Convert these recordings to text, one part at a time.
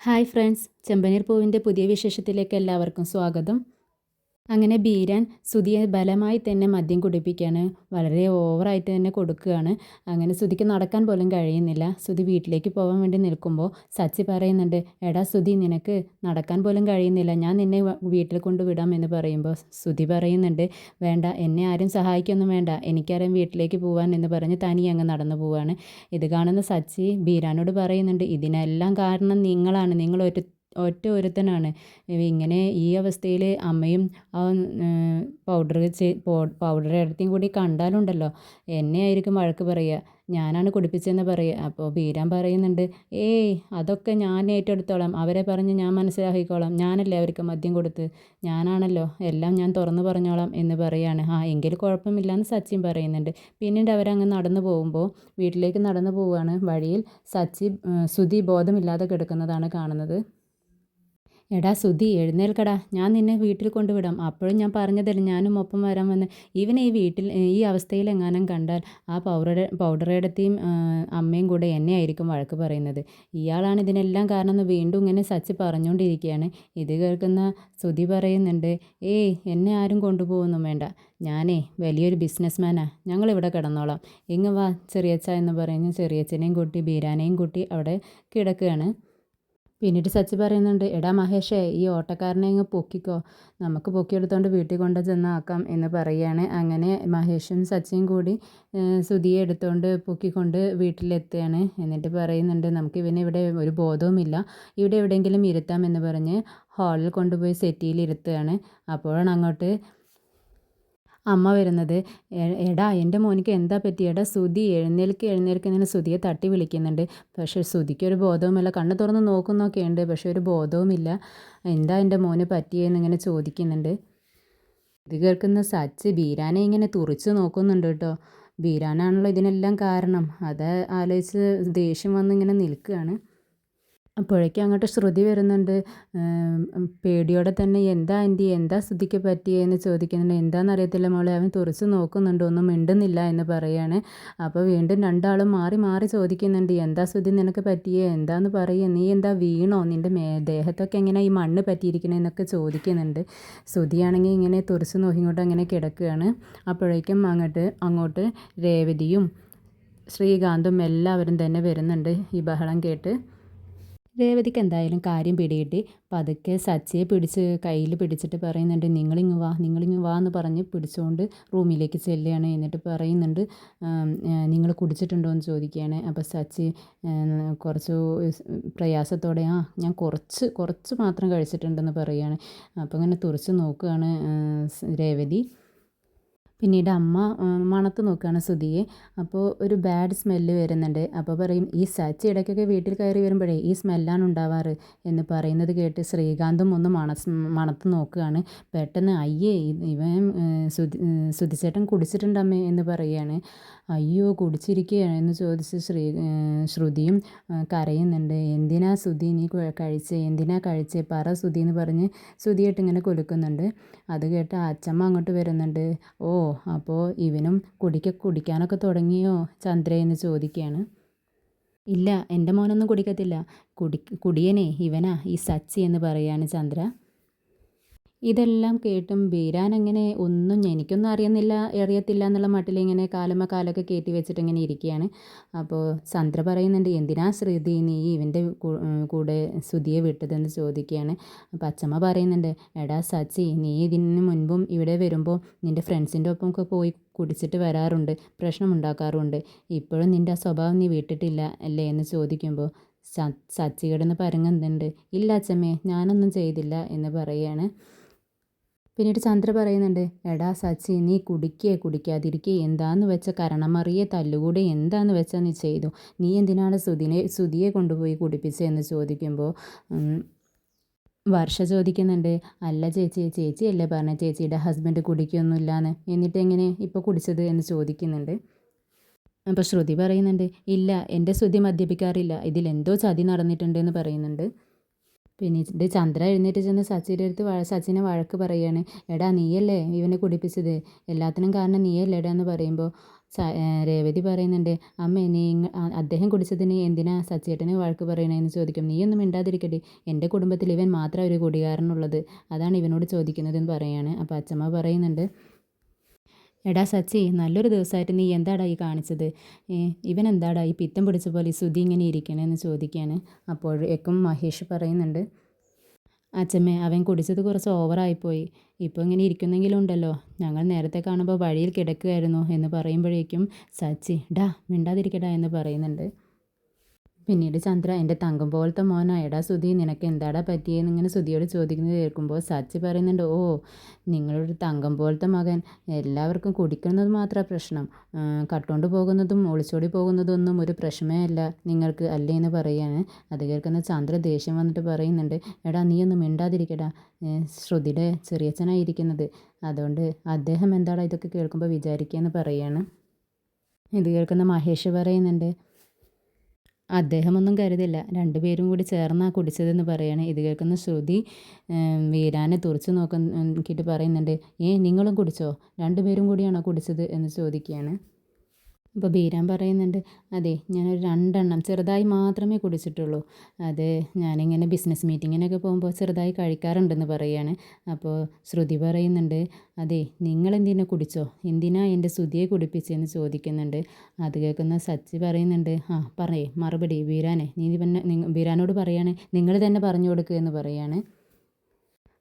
Hi friends ചെമ്പനീർ പൂവിന്റെ പുതിയ വിശേഷത്തിലേക്ക് എല്ലാവർക്കും സ്വാഗതം. അങ്ങനെ ബീരൻ സുതിയെ ബലമായി തന്നെ മദ്യം കുടിപ്പിക്കുകയാണ് വളരെ ഓവറായിട്ട് തന്നെ കൊടുക്കുകയാണ്. അങ്ങനെ സുതിക്ക് നടക്കാൻ പോലും കഴിയുന്നില്ല. സുതി വീട്ടിലേക്ക് പോകാൻ വേണ്ടി നിൽക്കുമ്പോൾ സച്ചി പറയുന്നുണ്ട് എടാ സുതി നിനക്ക് നടക്കാൻ പോലും കഴിയുന്നില്ല. ഞാൻ നിന്നെ വീട്ടിൽ കൊണ്ടുവിടാം എന്ന് പറയുമ്പോൾ സുതി പറയുന്നുണ്ട് വേണ്ട എന്നെ ആരും സഹായിക്കൊന്നും വേണ്ട. എനിക്കാരും വീട്ടിലേക്ക് പോകാൻ എന്ന് പറഞ്ഞ് തനി അങ്ങ് നടന്നു പോവാണ്. ഇത് കാണുന്ന സച്ചി ബീരാനോട് പറയുന്നുണ്ട് ഇതിനെല്ലാം കാരണം നിങ്ങളാണ്. നിങ്ങൾ ഒരു ഒറ്റ ഒരുത്തനാണ്. ഇങ്ങനെ ഈ അവസ്ഥയിൽ അമ്മയും ആ പൗഡർ പൗഡർ എടുത്തും കൂടി കണ്ടാലുണ്ടല്ലോ. എന്നെ ആയിരിക്കും വഴക്ക് പറയുക ഞാനാണ് കുടിപ്പിച്ചതെന്ന് പറയുക അപ്പോൾ ബീരാൻ പറയുന്നുണ്ട് ഏയ് അതൊക്കെ ഞാൻ ഏറ്റെടുത്തോളാം. അവരെ പറഞ്ഞ് ഞാൻ മനസ്സിലാക്കിക്കോളാം. ഞാനല്ലേ അവർക്ക് മദ്യം കൊടുത്ത്. ഞാനാണല്ലോ. എല്ലാം ഞാൻ തുറന്നു പറഞ്ഞോളാം എന്ന് പറയാണ്. ആ എങ്കിൽ കുഴപ്പമില്ല എന്ന് സച്ചിൻ പറയുന്നുണ്ട്. പിന്നീട് അവരങ്ങ് നടന്നു പോകുമ്പോൾ വീട്ടിലേക്ക് നടന്നു പോവുകയാണ്. വഴിയിൽ സച്ചി സുധി ബോധമില്ലാതെ കിടക്കുന്നതാണ് കാണുന്നത്. എടാ സുധി എഴുന്നേൽക്കടാ. ഞാൻ നിന്നെ വീട്ടിൽ കൊണ്ടുവിടാം. അപ്പോഴും ഞാൻ പറഞ്ഞതല്ലേ ഞാനും ഒപ്പം വരാൻ വന്ന്. ഇവനെ ഈ വീട്ടിൽ ഈ അവസ്ഥയിൽ എങ്ങാനും കണ്ടാൽ ആ പൗഡർ പൗഡറേടത്തെയും അമ്മയും കൂടെ എന്നെ ആയിരിക്കും വഴക്ക് പറയുന്നത്. ഇയാളാണ് ഇതിനെല്ലാം കാരണം എന്ന് വീണ്ടും ഇങ്ങനെ സച്ചി പറഞ്ഞുകൊണ്ടിരിക്കുകയാണ്. ഇത് കേൾക്കുന്ന സുധി പറയുന്നുണ്ട് ഏയ് എന്നെ ആരും കൊണ്ടുപോകൊന്നും വേണ്ട. ഞാനേ വലിയൊരു ബിസിനസ്മാനാ. ഞങ്ങളിവിടെ കിടന്നോളാം. ഇങ്ങ് വാ ചെറിയച്ച എന്ന് പറയുന്ന ചെറിയച്ചനെയും കൂട്ടി ബീരാനെയും കൂട്ടി അവിടെ കിടക്കുകയാണ്. പിന്നീട് സച്ചി പറയുന്നുണ്ട് എടാ മഹേഷേ ഈ ഓട്ടക്കാരനെ അങ്ങ് പൊക്കിക്കോ. നമുക്ക് പൊക്കിയെടുത്തോണ്ട് വീട്ടിൽ കൊണ്ട് ചെന്നാക്കാം എന്ന് പറയുകയാണ് അങ്ങനെ മഹേഷും സച്ചിയും കൂടി സുധിയെ എടുത്തുകൊണ്ട് പൊക്കിക്കൊണ്ട് വീട്ടിലെത്തുകയാണ്. എന്നിട്ട് പറയുന്നുണ്ട് നമുക്ക് ഇവനെ ഇവിടെ ഒരു ബോധവുമില്ല. ഇവിടെ എവിടെയെങ്കിലും ഇരുത്താം എന്ന് പറഞ്ഞ് ഹാളിൽ കൊണ്ടുപോയി സെറ്റിയിൽ ഇരുത്തുകയാണ്. അപ്പോഴാണ് അങ്ങോട്ട് അമ്മ വരുന്നത് എടാ എന്റെ മോനിക്ക് എന്താ പറ്റി? എടാ സുധി എഴുന്നേൽക്ക് എഴുന്നേൽക്ക് ഇങ്ങനെ സുധിയെ തട്ടി വിളിക്കുന്നുണ്ട്. പക്ഷേ സുധിക്ക് ഒരു ബോധവുമില്ല. കണ്ണ് തുറന്ന് നോക്കുന്നൊക്കെ ഉണ്ട് പക്ഷേ ഒരു ബോധവുമില്ല. എന്താ എന്റെ മോന് പറ്റിയെന്ന് ഇങ്ങനെ ചോദിക്കുന്നുണ്ട്. ഇത് കേൾക്കുന്ന സച്ച് ബീരാനെ ഇങ്ങനെ തുറിച്ച് നോക്കുന്നുണ്ട് കേട്ടോ. ബീരാനാണല്ലോ ഇതിനെല്ലാം കാരണം. അത് ആലോചിച്ച് ദേഷ്യം വന്ന് ഇങ്ങനെ നിൽക്കുകയാണ്. അപ്പോഴേക്കും അങ്ങോട്ട് ശ്രുതി വരുന്നുണ്ട് പേടിയോടെ തന്നെ എന്താ ആന്റി? എന്താ ശ്രുതിക്ക് പറ്റിയെന്ന് ചോദിക്കുന്നുണ്ട്. എന്താണെന്ന് അറിയത്തില്ല മോളെ അവൻ തുറച്ച് നോക്കുന്നുണ്ട് ഒന്നും മിണ്ടുന്നില്ല എന്ന് പറയാണ്. അപ്പോൾ വീണ്ടും രണ്ടാളും മാറി മാറി ചോദിക്കുന്നുണ്ട് എന്താ ശ്രുതി നിനക്ക് പറ്റിയേ? എന്താന്ന് പറയുക നീ എന്താ വീണോ? നിന്റെ മേ ദേഹത്തൊക്കെ എങ്ങനെ ഈ മണ്ണ് പറ്റിയിരിക്കണേന്നൊക്കെ ചോദിക്കുന്നുണ്ട്. ശ്രുതിയാണെങ്കിൽ ഇങ്ങനെ തുറച്ച് നോക്കിങ്ങോട്ട് അങ്ങനെ കിടക്കുകയാണ്. അപ്പോഴേക്കും അങ്ങോട്ട് അങ്ങോട്ട് രേവതിയും ശ്രീകാന്തും എല്ലാവരും തന്നെ വരുന്നുണ്ട് ഈ ബഹളം കേട്ട്. രേവതിക്ക് എന്തായാലും കാര്യം പിടികിട്ടി. പതുക്കെ സച്ചിയെ പിടിച്ച് കയ്യിൽ പിടിച്ചിട്ട് പറയുന്നുണ്ട് നിങ്ങളിങ്ങ് വാ നിങ്ങളിങ്ങ് വാ എന്ന് പറഞ്ഞ് പിടിച്ചുകൊണ്ട് റൂമിലേക്ക് ചെല്ലുകയാണ്. എന്നിട്ട് പറയുന്നുണ്ട് നിങ്ങൾ കുടിച്ചിട്ടുണ്ടോ എന്ന് ചോദിക്കുകയാണ്. അപ്പോൾ സച്ചി കുറച്ച് പ്രയാസത്തോടെ ആ ഞാൻ കുറച്ച് കുറച്ച് മാത്രം കഴിച്ചിട്ടുണ്ടെന്ന് പറയുകയാണ്. അപ്പോൾ ഇങ്ങനെ തുറച്ച് നോക്കുകയാണ് രേവതി. പിന്നീട് അമ്മ മണത്ത് നോക്കുകയാണ് സുധിയെ. അപ്പോൾ ഒരു ബാഡ് സ്മെല്ല് വരുന്നുണ്ട്. അപ്പോൾ പറയും ഈ സച്ചി ഇടയ്ക്കൊക്കെ വീട്ടിൽ കയറി വരുമ്പോഴേ ഈ സ്മെല്ലാണ് ഉണ്ടാവാറ്? എന്ന് പറയുന്നത് കേട്ട് ശ്രീകാന്തും ഒന്ന് മണ മണത്ത് നോക്കുകയാണ്. പെട്ടെന്ന് അയ്യേ ഇവൻ സുധി സുധിച്ചേട്ടൻ കുടിച്ചിട്ടുണ്ട് അമ്മേ എന്ന് പറയുകയാണ്. അയ്യോ കുടിച്ചിരിക്കുകയാണ് എന്ന് ചോദിച്ച് ശ്രീ ശ്രുതിയും കരയുന്നുണ്ട്. എന്തിനാ സുധി നീ കഴിച്ചേ? എന്തിനാ കഴിച്ചേ? പറ സുധി എന്ന് പറഞ്ഞ് ശ്രുതിയായിട്ട് ഇങ്ങനെ കൊലുക്കുന്നുണ്ട്. അത് കേട്ട് അച്ചമ്മ അങ്ങോട്ട് വരുന്നുണ്ട്. ഓ അപ്പോൾ ഇവനും കുടിക്ക കുടിക്കാനൊക്കെ തുടങ്ങിയോ ചന്ദ്രയെന്ന് ചോദിക്കുകയാണ്. ഇല്ല എന്റെ മോനൊന്നും കുടിക്കത്തില്ല. കുടി കുടിയനെ ഇവനാ ഈ സച്ചി എന്ന് പറയാണ് ചന്ദ്ര. ഇതെല്ലാം കേട്ടും ബീരാൻ അങ്ങനെ ഒന്നും എനിക്കൊന്നും അറിയുന്നില്ല അറിയത്തില്ല എന്നുള്ള മട്ടിൽ ഇങ്ങനെ കാലമ കാലമൊക്കെ കയറ്റി വെച്ചിട്ട് ഇങ്ങനെ ഇരിക്കുകയാണ്. അപ്പോൾ ചന്ദ്ര പറയുന്നുണ്ട് എന്തിനാ ശ്രുതി നീ ഇവന്റെ കൂടെ ശ്രുതിയെ വിട്ടതെന്ന് ചോദിക്കുകയാണ്. അപ്പോൾ അച്ചമ്മ പറയുന്നുണ്ട് എടാ സച്ചി നീ ഇതിന് മുൻപും ഇവിടെ വരുമ്പോൾ നിന്റെ ഫ്രണ്ട്സിന്റെ ഒപ്പം ഒക്കെ പോയി കുടിച്ചിട്ട് വരാറുണ്ട് പ്രശ്നമുണ്ടാക്കാറുണ്ട്. ഇപ്പോഴും നിന്റെ ആ സ്വഭാവം നീ വിട്ടിട്ടില്ല അല്ലേ? എന്ന് ചോദിക്കുമ്പോൾ സച്ചി കിടന്ന് പരങ്ങുന്നുണ്ട് ഇല്ല അച്ചമ്മേ ഞാനൊന്നും ചെയ്തില്ല എന്ന് പറയുകയാണ്. പിന്നീട് ചന്ദ്ര പറയുന്നുണ്ട് എടാ സച്ചി നീ കുടിക്കേ കുടിക്കാതിരിക്കേ. എന്താന്ന് വെച്ച കരണമറിയെ തല്ലുകൂടെ? എന്താന്ന് വെച്ചാൽ നീ ചെയ്തു? നീ എന്തിനാണ് സുതിനെ സുതിയെ കൊണ്ടുപോയി കുടിപ്പിച്ചതെന്ന് ചോദിക്കുമ്പോൾ വർഷ ചോദിക്കുന്നുണ്ട് അല്ല ചേച്ചി ചേച്ചിയല്ലേ പറഞ്ഞ ചേച്ചിയുടെ ഹസ്ബൻഡ് കുടിക്കൊന്നുമില്ലാന്ന്. എന്നിട്ട് എങ്ങനെ ഇപ്പോൾ കുടിച്ചത്? എന്ന് ചോദിക്കുന്നുണ്ട്. അപ്പോൾ ശ്രുതി പറയുന്നുണ്ട് ഇല്ല എന്റെ ശ്രുതി മദ്യപിക്കാറില്ല. ഇതിലെന്തോ ചതി നടന്നിട്ടുണ്ടെന്ന് പറയുന്നുണ്ട്. പിന്നീട് ചന്ദ്ര എഴുന്നേറ്റ് ചെന്ന് സച്ചിന്റെ അടുത്ത് വഴ സച്ചിനെ വഴക്ക് പറയുകയാണ് എടാ നീയല്ലേ ഇവനെ കുടിപ്പിച്ചത്? എല്ലാത്തിനും കാരണം നീയല്ലേ എടാ എന്ന് പറയുമ്പോൾ സ- രേവതി പറയുന്നുണ്ട് അമ്മ നീ അദ്ദേഹം കുടിച്ചതിന് എന്തിനാ സച്ചിയേട്ടനെ വഴക്ക് പറയണേന്ന് ചോദിക്കും. നീയൊന്നും മിണ്ടാതിരിക്കട്ടെ എന്റെ കുടുംബത്തിൽ ഇവൻ മാത്രം ഒരു കുടികാരനുള്ളത്. അതാണ് ഇവനോട് ചോദിക്കുന്നതെന്ന് പറയാണ്. അപ്പോൾ അച്ഛമ്മ പറയുന്നുണ്ട് എടാ സച്ചി നല്ലൊരു ദിവസമായിട്ട് നീ എന്താടാ ഈ കാണിച്ചത്? ഇവൻ എന്താടാ ഈ പിത്തം പിടിച്ച പോലെ സുധി ഇങ്ങനെ ഇരിക്കണേന്ന് ചോദിക്കുകയാണ് അപ്പോഴേക്കും മഹേഷ് പറയുന്നുണ്ട് അച്ഛമ്മേ അവൻ കുടിച്ചത് കുറച്ച് ഓവറായിപ്പോയി. ഇപ്പോൾ ഇങ്ങനെ ഇരിക്കുന്നെങ്കിലും ഉണ്ടല്ലോ. ഞങ്ങൾ നേരത്തെ കാണുമ്പോൾ വഴിയിൽ കിടക്കുകയായിരുന്നു എന്ന് പറയുമ്പോഴേക്കും സച്ചി ഡാ മിണ്ടാതിരിക്കടാ എന്ന് പറയുന്നുണ്ട്. പിന്നീട് ചന്ദ്ര എന്റെ തങ്കം പോലത്തെ മോനാ എടാ സുധി നിനക്ക് എന്താടാ പറ്റിയെന്ന് ഇങ്ങനെ സുധിയോട് ചോദിക്കുന്നത് കേൾക്കുമ്പോൾ സച്ചി പറയുന്നുണ്ട് ഓ നിങ്ങളൊരു തങ്കം പോലത്തെ മകൻ. എല്ലാവർക്കും കുടിക്കുന്നത് മാത്രമാണ് പ്രശ്നം. കട്ടുകൊണ്ട് പോകുന്നതും ഒളിച്ചോടി പോകുന്നതും ഒന്നും ഒരു പ്രശ്നമേ അല്ല. നിങ്ങൾക്ക് അല്ലേ എന്ന് പറയാണ് അത് കേൾക്കുന്ന ചന്ദ്ര ദേഷ്യം വന്നിട്ട് പറയുന്നുണ്ട് എടാ നീ ഒന്ന് മിണ്ടാതിരിക്കടാ ശ്രുതിയുടെ ചെറിയച്ഛനായിരിക്കുന്നത്. അതുകൊണ്ട് അദ്ദേഹം എന്താടാ ഇതൊക്കെ കേൾക്കുമ്പോൾ വിചാരിക്കുക എന്ന് പറയാണ്. ഇത് കേൾക്കുന്ന മഹേഷ് പറയുന്നുണ്ട് അദ്ദേഹമൊന്നും കരുതില്ല. രണ്ടുപേരും കൂടി ചേർന്നാണ് കുടിച്ചതെന്ന് പറയാണ്. ഇത് കേൾക്കുന്ന ശ്രുതി വീരാനെ തുറച്ചു നോക്കാൻ നോക്കിയിട്ട് പറയുന്നുണ്ട് ഏ നിങ്ങളും കുടിച്ചോ? രണ്ടുപേരും കൂടിയാണോ കുടിച്ചത്? എന്ന് ചോദിക്കുകയാണ്. അപ്പോൾ ബീരാൻ പറയുന്നുണ്ട് അതെ ഞാനൊരു രണ്ടെണ്ണം ചെറുതായി മാത്രമേ കുടിച്ചിട്ടുള്ളൂ. അത് ഞാനിങ്ങനെ ബിസിനസ് മീറ്റിങ്ങിനൊക്കെ പോകുമ്പോൾ ചെറുതായി കഴിക്കാറുണ്ടെന്ന് പറയുകയാണ്. അപ്പോൾ ശ്രുതി പറയുന്നുണ്ട് അതെ നിങ്ങൾ എന്തിനാ കുടിച്ചോ? എന്തിനാ എന്റെ ശ്രുതിയെ കുടിപ്പിച്ചതെന്ന് ചോദിക്കുന്നുണ്ട്. അത് കേൾക്കുന്ന സച്ചി പറയുന്നുണ്ട് ആ പറയേ മറുപടി ബീരാനെ നീ പിന്നെ ബീരാനോട് പറയുകയാണ് നിങ്ങൾ തന്നെ പറഞ്ഞു കൊടുക്കുക എന്ന് പറയുകയാണ്.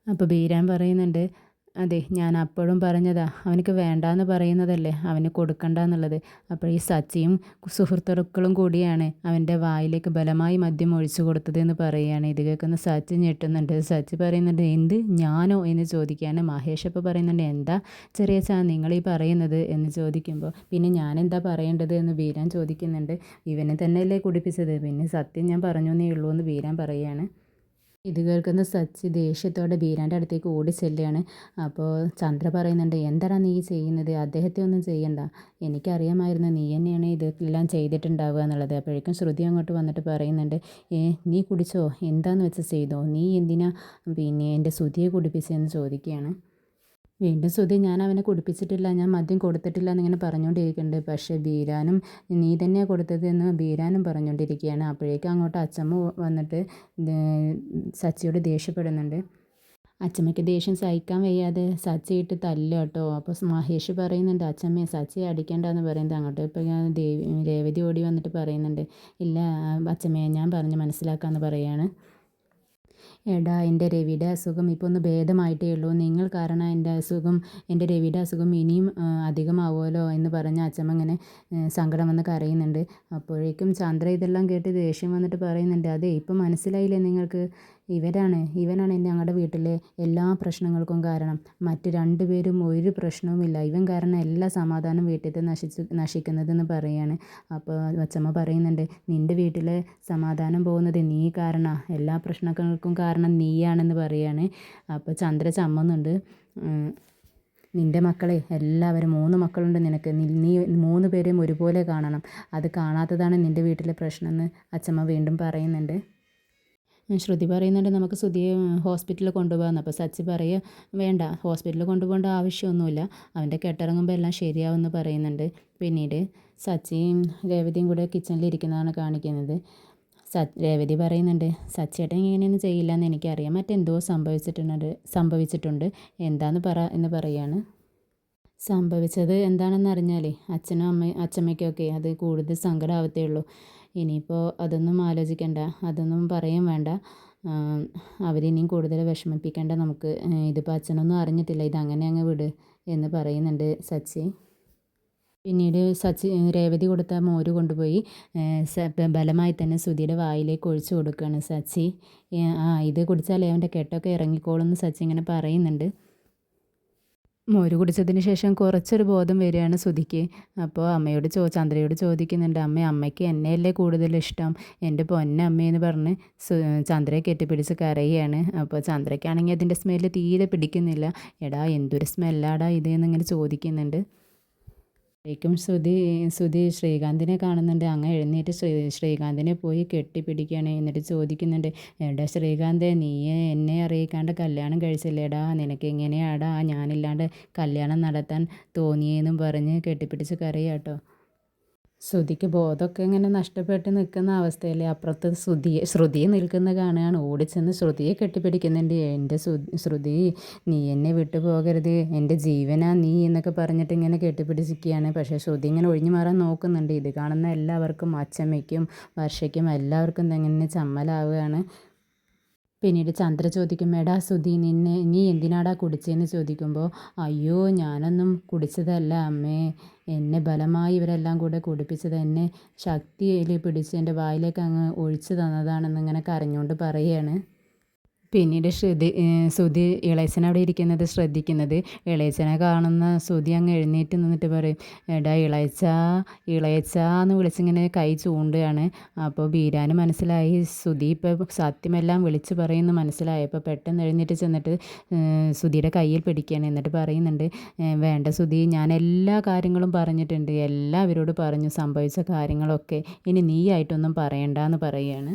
അപ്പോൾ ബീരാൻ പറയുന്നുണ്ട് അതെ ഞാൻ അപ്പോഴും പറഞ്ഞതാ അവനക്ക് വേണ്ടാന്ന് പറയുന്നതല്ലേ അവന് കൊടുക്കണ്ട എന്നുള്ളത് അപ്പോൾ ഈ സച്ചിയും സുഹൃത്തുക്കളും കൂടിയാണ് അവന്റെ വായിലേക്ക് ബലമായി മദ്യം ഒഴിച്ചു കൊടുത്തത് എന്ന് പറയുകയാണ്. ഇത് കേൾക്കുന്ന സച്ചി ഞെട്ടുന്നുണ്ട്. സച്ചി പറയുന്നുണ്ട് എന്ത്? ഞാനോ? എന്ന് ചോദിക്കുകയാണ്. മഹേഷ് അപ്പോൾ പറയുന്നുണ്ട് എന്താ ചെറിയ ചാ നിങ്ങൾ ഈ പറയുന്നത്? എന്ന് ചോദിക്കുമ്പോൾ പിന്നെ ഞാൻ എന്താ പറയേണ്ടത്? എന്ന് വീരാൻ ചോദിക്കുന്നുണ്ട്. ഇവനെ തന്നെയല്ലേ കുടിപ്പിച്ചത്? പിന്നെ സത്യം ഞാൻ പറഞ്ഞു എന്നേ ഉള്ളൂ എന്ന് വീരാൻ പറയുകയാണ്. ഇത് കേൾക്കുന്ന സച്ചി ദേഷ്യത്തോടെ ബീരാന്റെ അടുത്തേക്ക് ഓടി ചെല്ലുകയാണ്. അപ്പോൾ ചന്ദ്ര പറയുന്നുണ്ട് എന്താണ് നീ ചെയ്യുന്നത്? അദ്ദേഹത്തെ ഒന്നും ചെയ്യണ്ട. എനിക്കറിയാമായിരുന്നു നീ തന്നെയാണ് ഇതെല്ലാം ചെയ്തിട്ടുണ്ടാവുക എന്നുള്ളത്. അപ്പോഴേക്കും ശ്രുതി അങ്ങോട്ട് വന്നിട്ട് പറയുന്നുണ്ട് ഏ നീ കുടിച്ചോ? എന്താന്ന് വെച്ചാൽ ചെയ്തോ? നീ എന്തിനാ പിന്നെ എന്റെ ശ്രുതിയെ കുടിപ്പിച്ചതെന്ന് ചോദിക്കുകയാണ്. വീണ്ടും ശ്രുതി ഞാൻ അവനെ കുടിപ്പിച്ചിട്ടില്ല ഞാൻ മദ്യം കൊടുത്തിട്ടില്ല എന്നിങ്ങനെ പറഞ്ഞുകൊണ്ടിരിക്കുന്നുണ്ട്. പക്ഷേ ബീരാനും നീ തന്നെയാണ് കൊടുത്തതെന്ന് ബീരാനും പറഞ്ഞുകൊണ്ടിരിക്കുകയാണ്. അപ്പോഴേക്കും അങ്ങോട്ട് അച്ചമ്മ വന്നിട്ട് സച്ചിയോട് ദേഷ്യപ്പെടുന്നുണ്ട്. അച്ചമ്മയ്ക്ക് ദേഷ്യം സഹിക്കാൻ വയ്യാതെ സച്ചിയിട്ട് തല്ല കേട്ടോ. അപ്പോൾ മഹേഷ് പറയുന്നുണ്ട് അച്ചമ്മയെ സച്ചി അടിക്കേണ്ടെന്ന് പറയുന്നത് അങ്ങോട്ട്. ഇപ്പോൾ ഞാൻ ദേവി രേവതി ഓടി വന്നിട്ട് പറയുന്നുണ്ട് ഇല്ല അച്ചമ്മയെ ഞാൻ പറഞ്ഞ് മനസ്സിലാക്കാമെന്ന് പറയാണ്. എടാ എന്റെ രവിയുടെ അസുഖം ഇപ്പോൾ ഒന്ന് ഭേദമായിട്ടേ ഉള്ളൂ. നിങ്ങൾ കാരണം എന്റെ അസുഖം എന്റെ രവിയുടെ അസുഖം ഇനിയും അധികമാവുമല്ലോ എന്ന് പറഞ്ഞ് അച്ഛമ്മ ഇങ്ങനെ സങ്കടം വന്ന് കരയുന്നുണ്ട്. അപ്പോഴേക്കും ചന്ദ്ര ഇതെല്ലാം കേട്ട് ദേഷ്യം വന്നിട്ട് പറയുന്നുണ്ട് അതെ ഇപ്പം മനസ്സിലായില്ലേ നിങ്ങൾക്ക്? ഇവരാണ് ഇവനാണ് ഞങ്ങളുടെ വീട്ടിലെ എല്ലാ പ്രശ്നങ്ങൾക്കും കാരണം. മറ്റ് രണ്ടുപേരും ഒരു പ്രശ്നവുമില്ല. ഇവൻ കാരണം എല്ലാ സമാധാനം വീട്ടിൽ നശിച്ച് നശിക്കുന്നതെന്ന് പറയാണ്. അപ്പോൾ അച്ചമ്മ പറയുന്നുണ്ട് നിന്റെ വീട്ടിലെ സമാധാനം പോകുന്നത് നീ കാരണ. എല്ലാ പ്രശ്നങ്ങൾക്കും കാരണം നീയാണെന്ന് പറയാണ്. അപ്പോൾ ചന്ദ്ര ചമ്മുന്നുണ്ട് നിന്റെ മക്കളെ എല്ലാവരും മൂന്ന് മക്കളുണ്ട് നിനക്ക്. നീ മൂന്ന് പേരെയും ഒരുപോലെ കാണണം. അത് കാണാത്തതാണ് നിന്റെ വീട്ടിലെ പ്രശ്നമെന്ന് അച്ചമ്മ വീണ്ടും പറയുന്നുണ്ട്. ശ്രുതി പറയുന്നുണ്ട് നമുക്ക് ശ്രുതിയെ ഹോസ്പിറ്റലിൽ കൊണ്ടുപോകാമെന്ന്. അപ്പോൾ സച്ചി പറയുക വേണ്ട ഹോസ്പിറ്റലിൽ കൊണ്ടുപോകേണ്ട ആവശ്യമൊന്നുമില്ല. അവന്റെ കെട്ടിറങ്ങുമ്പോൾ എല്ലാം ശരിയാവുമെന്ന് പറയുന്നുണ്ട്. പിന്നീട് സച്ചിയും രേവതിയും കൂടെ കിച്ചണിൽ ഇരിക്കുന്നതാണ് കാണിക്കുന്നത്. സ രേവതി പറയുന്നുണ്ട് സച്ചേട്ടൻ ഇങ്ങനെയൊന്നും ചെയ്യില്ല എന്ന് എനിക്കറിയാം. മറ്റെന്തോ സംഭവിച്ചിട്ടുണ്ട് സംഭവിച്ചിട്ടുണ്ട്. എന്താന്ന് പറ എന്ന് പറയാണ്. സംഭവിച്ചത് എന്താണെന്ന് അറിഞ്ഞാലേ അച്ഛനും അമ്മ അച്ഛമ്മയ്ക്കൊക്കെ അത് കൂടുതൽ സങ്കടമാവത്തേ ഉള്ളൂ ഇനിയിപ്പോൾ അതൊന്നും ആലോചിക്കണ്ട അതൊന്നും പറയും വേണ്ട. അവരിനിയും കൂടുതൽ വിഷമിപ്പിക്കേണ്ട നമുക്ക്. ഇതിപ്പോൾ അച്ഛനൊന്നും അറിഞ്ഞിട്ടില്ല ഇതങ്ങനെ അങ്ങ് വിട് എന്ന് പറയുന്നുണ്ട് സച്ചി. പിന്നീട് സച്ചി രേവതി കൊടുത്ത മോര് കൊണ്ടുപോയി ബലമായി തന്നെ സുധിയുടെ വായിലേക്ക് ഒഴിച്ചു കൊടുക്കുകയാണ് സച്ചി. ആ ഇത് കുടിച്ചാലേ അവന്റെ കെട്ടൊക്കെ ഇറങ്ങിക്കോളും എന്ന് സച്ചി ഇങ്ങനെ പറയുന്നുണ്ട്. മോര് കുടിച്ചതിന് ശേഷം കുറച്ചൊരു ബോധം വരികയാണ് സുധിക്ക് അപ്പോൾ അമ്മയോട് ചോ ചന്ദ്രയോട് ചോദിക്കുന്നുണ്ട് അമ്മ അമ്മയ്ക്ക് എന്നെയല്ലേ കൂടുതൽ ഇഷ്ടം? എന്റെ പൊന്ന അമ്മയെന്ന് പറഞ്ഞ് ചന്ദ്രയെ കെട്ടിപ്പിടിച്ച് കരയുകയാണ്. അപ്പോൾ ചന്ദ്രയ്ക്കാണെങ്കിൽ അതിന്റെ സ്മെല്ല് തീരെ പിടിക്കുന്നില്ല. എടാ എന്തൊരു സ്മെല്ലാടാ ഇത് എന്നിങ്ങനെ ചോദിക്കുന്നുണ്ട്. ക്കും ശ്രുതി ശ്രുതി ശ്രീകാന്തിനെ കാണുന്നുണ്ട്. അങ്ങ് എഴുന്നേറ്റ് ശ്രീ ശ്രീകാന്തിനെ പോയി കെട്ടിപ്പിടിക്കുകയാണ്. എന്നിട്ട് ചോദിക്കുന്നുണ്ട് എടാ ശ്രീകാന്തേ നീ എന്നെ അറിയിക്കാണ്ട് കല്യാണം കഴിച്ചില്ലേടാ? നിനക്ക് എങ്ങനെയാടാ? ഞാനില്ലാണ്ട് കല്യാണം നടത്താൻ തോന്നിയെന്നും പറഞ്ഞ് കെട്ടിപ്പിടിച്ച് കരയാട്ടോ. ശ്രുതിക്ക് ബോധമൊക്കെ ഇങ്ങനെ നഷ്ടപ്പെട്ട് നിൽക്കുന്ന അവസ്ഥയിൽ അപ്പുറത്ത് ശ്രുതിയെ ശ്രുതിയെ നിൽക്കുന്ന കാണുകയാണ്. ഓടിച്ചെന്ന് ശ്രുതിയെ കെട്ടിപ്പിടിക്കുന്നുണ്ട്. എന്റെ ശ്രുതി നീ എന്നെ വിട്ടു പോകരുത്. എന്റെ ജീവനാ നീ എന്നൊക്കെ പറഞ്ഞിട്ട് ഇങ്ങനെ കെട്ടിപ്പിടിച്ചിരിക്കുകയാണ്. പക്ഷേ ശ്രുതി ഇങ്ങനെ ഒഴിഞ്ഞു മാറാൻ നോക്കുന്നുണ്ട്. ഇത് കാണുന്ന എല്ലാവർക്കും അച്ചമ്മയ്ക്കും വർഷയ്ക്കും എല്ലാവർക്കും തന്നെ ചമ്മലാവുകയാണ്. പിന്നീട് ചന്ദ്ര ചോദിക്കും എടാ സുധി നിന്നെ നീ എന്തിനാടാ കുടിച്ചതെന്ന് ചോദിക്കുമ്പോൾ അയ്യോ ഞാനൊന്നും കുടിച്ചതല്ല അമ്മേ. എന്നെ ബലമായി ഇവരെല്ലാം കൂടെ കുടിപ്പിച്ചത് എന്നെ ശക്തിയിൽ പിടിച്ച് എന്റെ വായിലേക്ക് അങ്ങ് ഒഴിച്ചു തന്നതാണെന്ന് ഇങ്ങനെ കരഞ്ഞുകൊണ്ട് പറയുകയാണ് പിന്നീട് ശ്രുതി ശ്രുതി ഇളയച്ചൻ അവിടെ ഇരിക്കുന്നത് ശ്രദ്ധിക്കുന്നത്. ഇളയച്ചനെ കാണുന്ന ശ്രുതി അങ്ങ് എഴുന്നേറ്റ് നിന്നിട്ട് പറയും എടാ ഇളയച്ച ഇളയച്ച എന്ന് വിളിച്ചിങ്ങനെ കൈ ചൂണ്ടുകയാണ്. അപ്പോൾ ബീരാന് മനസ്സിലായി. ശ്രുതി ഇപ്പോൾ സത്യമെല്ലാം വിളിച്ച് പറയുന്നു. മനസ്സിലായപ്പോൾ പെട്ടെന്ന് എഴുന്നേറ്റ് ചെന്നിട്ട് ശ്രുതിയുടെ കയ്യിൽ പിടിക്കുകയാണ്. എന്നിട്ട് പറയുന്നുണ്ട് വേണ്ട ശ്രുതി ഞാൻ എല്ലാ കാര്യങ്ങളും പറഞ്ഞിട്ടുണ്ട്. എല്ലാവരോടും പറഞ്ഞു സംഭവിച്ച കാര്യങ്ങളൊക്കെ ഇനി നീയായിട്ടൊന്നും പറയണ്ട എന്ന് പറയുകയാണ്.